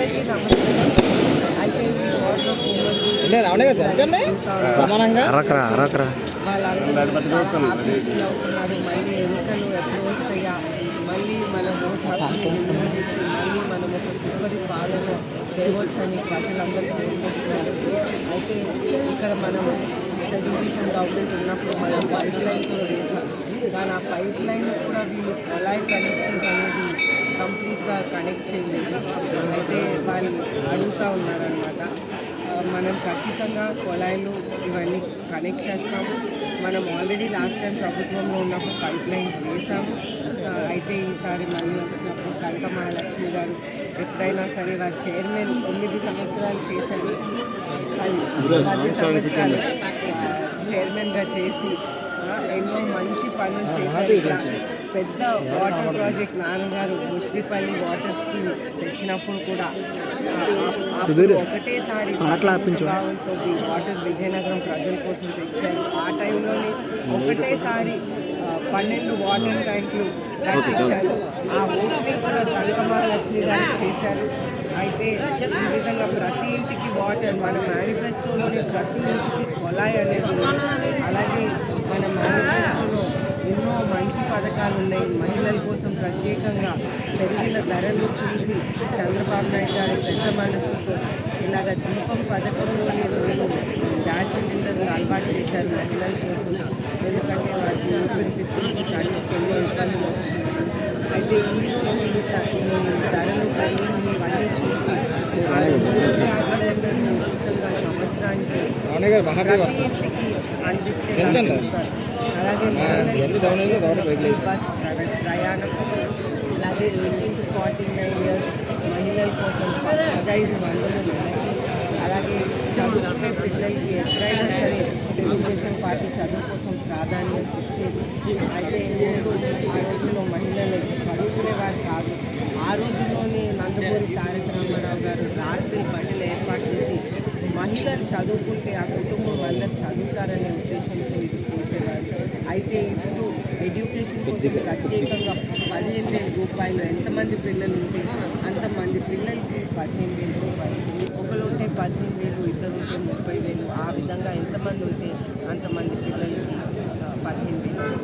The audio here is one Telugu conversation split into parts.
అందరికీ నమస్కారం. అయితే ఈ వార్డులో కోమటి అంటే రావడే కదా తెచ్చండి సమానంగా? అరకరా అరకరా. వాళ్ళందరూ అవుతున్నారు మళ్ళీ ఎన్నికలు ఎప్పుడు వస్తాయా? మళ్ళీ మనం ఓటు వినియోగించి మళ్ళీ మనం ఒక సూపరి పాలన చేయవచ్చని ప్రజలందరూ కోరుకుంటున్నారు అయితే ఇక్కడ మనం తెలుగుదేశం గవర్నమెంట్ ఉన్నప్పుడు మనం పైప్ లైన్ కూడా వేసాం. కానీ ఆ పైప్ లైన్ కూడా వీళ్ళు కొలాయి కనెక్షన్స్ అనేది కంప్లీట్గా కనెక్ట్ చేయలేదు. అయితే వాళ్ళు అడుగుతూ ఉన్నారనమాట మనం ఖచ్చితంగా కొలాయిలు ఇవన్నీ కనెక్ట్ చేస్తాము. మనం ఆల్రెడీ లాస్ట్ టైం ప్రభుత్వంలో ఉన్నప్పుడు పైప్ లైన్స్ వేసాము అయితే ఈసారి మళ్ళీ వచ్చినప్పుడు కనక మహాలక్ష్మి గారు ఎప్పుడైనా సరే వారి చైర్మన్ తొమ్మిది సంవత్సరాలు చేశారు. పది సంవత్సరాలు చైర్మన్గా చేసి ఎన్నో మంచి పనులు చేశారు పెద్ద వాటర్ ప్రాజెక్ట్ నాన్నగారు ముష్టిపల్లి వాటర్ స్కీమ్ తెచ్చినప్పుడు కూడా ఒకటేసారి భావంతో వాటర్ విజయనగరం ప్రజల కోసం తెచ్చారు. ఆ టైంలోనే ఒకటేసారి పన్నెండు వాటర్ ట్యాంకులు కట్టించారు. ఆ ఓపెనింగ్ కూడా కనకమహాలక్ష్మి గారు చేశారు. అయితే ఈ విధంగా ప్రతి ఇంపార్టెంట్ వాటర్ మన మేనిఫెస్టోలోని ప్రతి ఇంటికి కొలాయి అనేది అలాగే మన మేనిఫెస్టోలో ఎన్నో మంచి పథకాలు ఉన్నాయి. మహిళల కోసం ప్రత్యేకంగా పెరిగిన ధరలు చూసి చంద్రబాబు నాయుడు గారు పెద్ద మనసుతో ఇలాగ దీపం పథకంలోనే రెండు గ్యాస్ సిలిండర్లు అలవాటు చేశారు మహిళల కోసం. ఎందుకంటే వారికి ఊపిరితిత్తులకి కళ్ళకి ఎన్నో ఇబ్బందులు వస్తున్నాయి అయితే ఈ రోజు ఈ స- ఈ ధరలు పెరిగింది ఇవన్నీ చూసి వాళ్ళు మూడు గ్యాస్ సిలిండర్లు ఉచితంగా గారు మహాదేవ్ వస్తారు. ఇంటికి అందించే పెంచండి. చూస్తారు అలాగే ఎన్ని డౌన్ అయ్యిందో దౌడ పైకి లేచి. బస్ ప్ర- ప్రయాణం. అలాగే eighteen to forty nine years మహిళల కోసం పదహైదు వందలు అలాగే చదువుకునే పిల్లలకి ఎక్కడైనా సరే తెలుగుదేశం పార్టీ చదువు కోసం ప్రాధాన్యత ఇచ్చేది. అయితే ఆ రోజుల్లో మహిళలు చదువుకునే వారు కాదు. ఆ రోజుల్లోనే నందమూరి తారక రామారావు గారు రాత్రి బట్టలు ఏర్పాటు చేసి మహిళలు చదువుకుంటే అయితే ఇప్పుడు ఎడ్యుకేషన్ కోసం ప్రత్యేకంగా పదిహేను వేల రూపాయలు ఎంతమంది పిల్లలు ఉంటే అంతమంది పిల్లలకి పదిహేను వేల రూపాయలు ఒకరు ఉంటే పదిహేను వేలు ఇద్దరు ఉంటే ముప్పై వేలు ఆ విధంగా ఎంతమంది ఉంటే అంతమంది పిల్లలకి పదిహేను వేలు.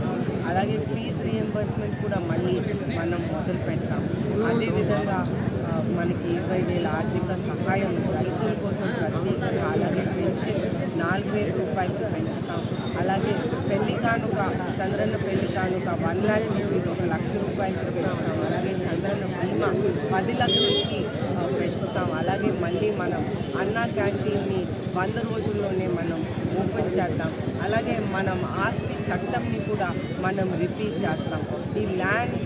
అలాగే ఫీజు రియంబర్స్మెంట్ కూడా మళ్ళీ మనం మొదలు పెడతాం అదేవిధంగా మనకి ఇరవై వేల ఆర్థిక సహాయం రైతుల కోసం ప్రత్యేకంగా అలాగే పెంచి నాలుగు వేల రూపాయలు పెంచుతాం. అలాగే పెళ్ళి కానుక చంద్రన్న పెళ్ళి కానుక వన్ ల్యాక్ రూపీస్ ఒక లక్ష రూపాయలకు పెంచుతాం. అలాగే చంద్రన్న బీమా పది లక్షలకి పెంచుతాం. అలాగే మళ్ళీ మనం అన్నా క్యాంటీన్ని వంద రోజుల్లోనే మనం ఓపెన్ చేద్దాం. అలాగే మనం ఆస్తి చట్టంని కూడా మనం రిపీట్ చేస్తాం. ఈ land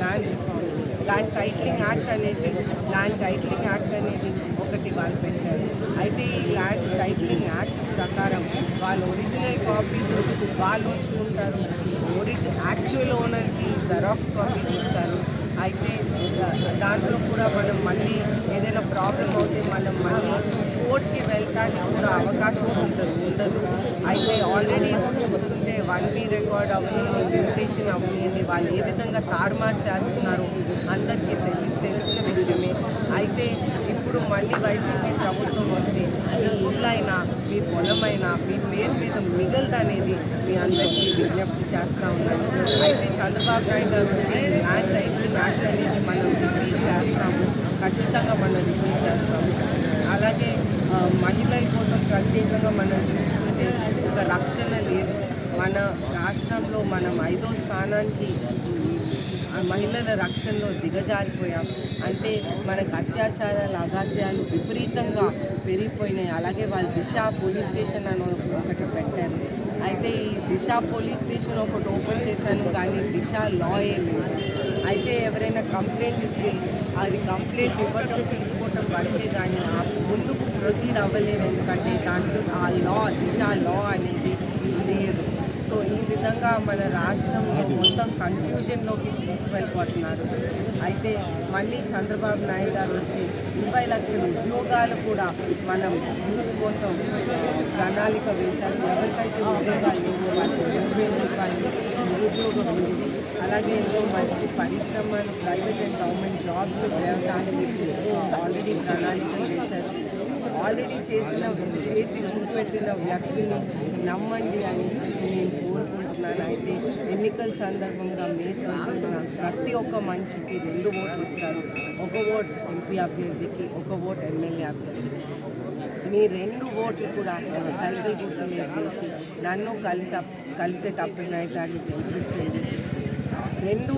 land reform land titling act అనేది ల్యాండ్ టైటిలింగ్ యాక్ట్ అనేది ఒకటి వాళ్ళు పెట్టారు. అయితే ఈ ల్యాండ్ టైటిలింగ్ యాక్ట్ ప్రకారం వాళ్ళు ఒరిజినల్ కాపీస్ వాళ్ళు ఉంచుకుంటారు. ఒరిజి యాక్చువల్ ఓనర్కి జెరాక్స్ కాపీస్ ఇస్తారు అయితే దాంట్లో కూడా మనం మళ్ళీ ఏదైనా ప్రాబ్లం అవుతే మనం మళ్ళీ కోర్టుకి వెళ్ళడానికి కూడా అవకాశం ఉంటుంది ఉండదు అయితే ఆల్రెడీ చూస్తుంటే రికార్డ్ అవ్వనివ్వండి లిమిటేషన్ అవ్వనివ్వండి వాళ్ళు ఏ విధంగా తారుమారు చేస్తున్నారు అందరికీ తెలి తెలిసిన విషయమే. అయితే ఇప్పుడు మళ్ళీ వైసీపీ ప్రభుత్వం వస్తే మీ ఇల్లైనా మీ పొలమైనా మీ పేరు మీద మిగలదనేది మీ అందరికీ విజ్ఞప్తి చేస్తూ ఉన్నాను. అయితే చంద్రబాబు నాయుడు గారు వస్తే ల్యాండ్ టైటిలింగ్ యాక్ట్ అనేది మనం రిపీట్ చేస్తాము. ఖచ్చితంగా మనం రిపీట్ చేస్తాము. అలాగే మహిళల కోసం ప్రత్యేకంగా మనం చూసుకుంటే ఒక రక్షణ లేదు. మన రాష్ట్రంలో మనం ఐదో స్థానానికి మహిళల రక్షణలో దిగజారిపోయాం. అంటే మనకు అత్యాచారాలు అగాత్యాలు విపరీతంగా పెరిగిపోయినాయి. అలాగే వాళ్ళు దిశ పోలీస్ స్టేషన్ అని ఒకటి పెట్టారు. అయితే ఈ దిశ పోలీస్ స్టేషన్ ఒకటి ఓపెన్ చేశాను కానీ దిశ లా ఏ లేదు. అయితే ఎవరైనా కంప్లైంట్ ఇస్తే అది కంప్లైంట్ ఇవ్వటం తీసుకోవటం పడితే కానీ ముందుకు ప్రొసీడ్ అవ్వలేదు ఎందుకంటే దాంట్లో ఆ లా దిశ లా అనేది లేదు. సో ఈ విధంగా మన రాష్ట్రంలో మొత్తం కన్ఫ్యూజన్లోకి తీసుకువెళ్ళిపోతున్నారు. అయితే మళ్ళీ చంద్రబాబు నాయుడు గారు వస్తే ఇరవై లక్షల ఉద్యోగాలు కూడా మనం యూత్ కోసం ప్రణాళిక వేశారు. ఎవరికైతే ఉద్యోగాలు లేవో వాళ్ళకి రెండు వేల రూపాయలు అలాగే ఎన్నో మంచి పరిశ్రమలు ప్రైవేట్ అండ్ గవర్నమెంట్ జాబ్స్ వెళ్ళడానికి ఆల్రెడీ ప్రణాళిక చేశారు ఆల్రెడీ చేసిన చేసి చూపెట్టిన వ్యక్తిని నమ్మండి అని నేను కోరుకుంటున్నాను అయితే ఎన్నికల సందర్భంగా మీరు ట్వంటీన ప్రతి ఒక్క మనిషికి రెండు ఓట్లు ఇస్తారు. ఒక ఓట్ ఎంపీ అభ్యర్థికి ఒక ఓట్ ఎమ్మెల్యే అభ్యర్థికి. మీ రెండు ఓట్లు కూడా సైకిల్ గుర్తు మీద నన్ను కలిసి కలిసేటప్పుడు గారిని గెలిపించండి. రెండు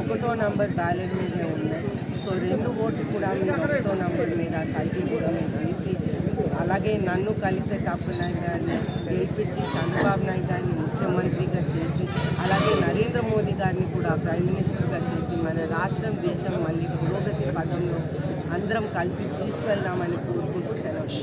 ఒకటో నంబర్ బ్యాలెట్ మీదే ఉన్నాయి సో రెండు ఓట్లు కూడా మీరు ఒకటో నంబర్ మీద సైకిల్ కూడా మీరు వేసి అలాగే నన్ను కలిసే టప్పు గారిని గెలిపించి చంద్రబాబు నాయుడు గారిని ముఖ్యమంత్రిగా చేసి అలాగే నరేంద్ర మోదీ గారిని కూడా ప్రైమ్ మినిస్టర్గా చేసి మన రాష్ట్రం దేశం మళ్ళీ పురోగతి పదంలో అందరం కలిసి తీసుకెళ్దామని కోరుకుంటూ సెలవు